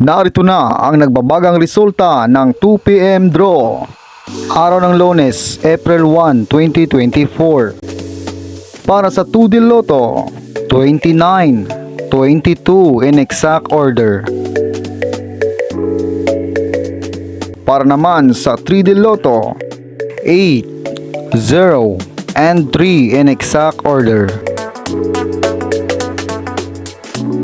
Narito na ang nagbabagang resulta ng 2pm draw. Araw ng Lunes, April 1, 2024. Para sa 2D Lotto, 29, 22 in exact order. Para naman sa 3D Lotto, 8, 0, and 3 in exact order.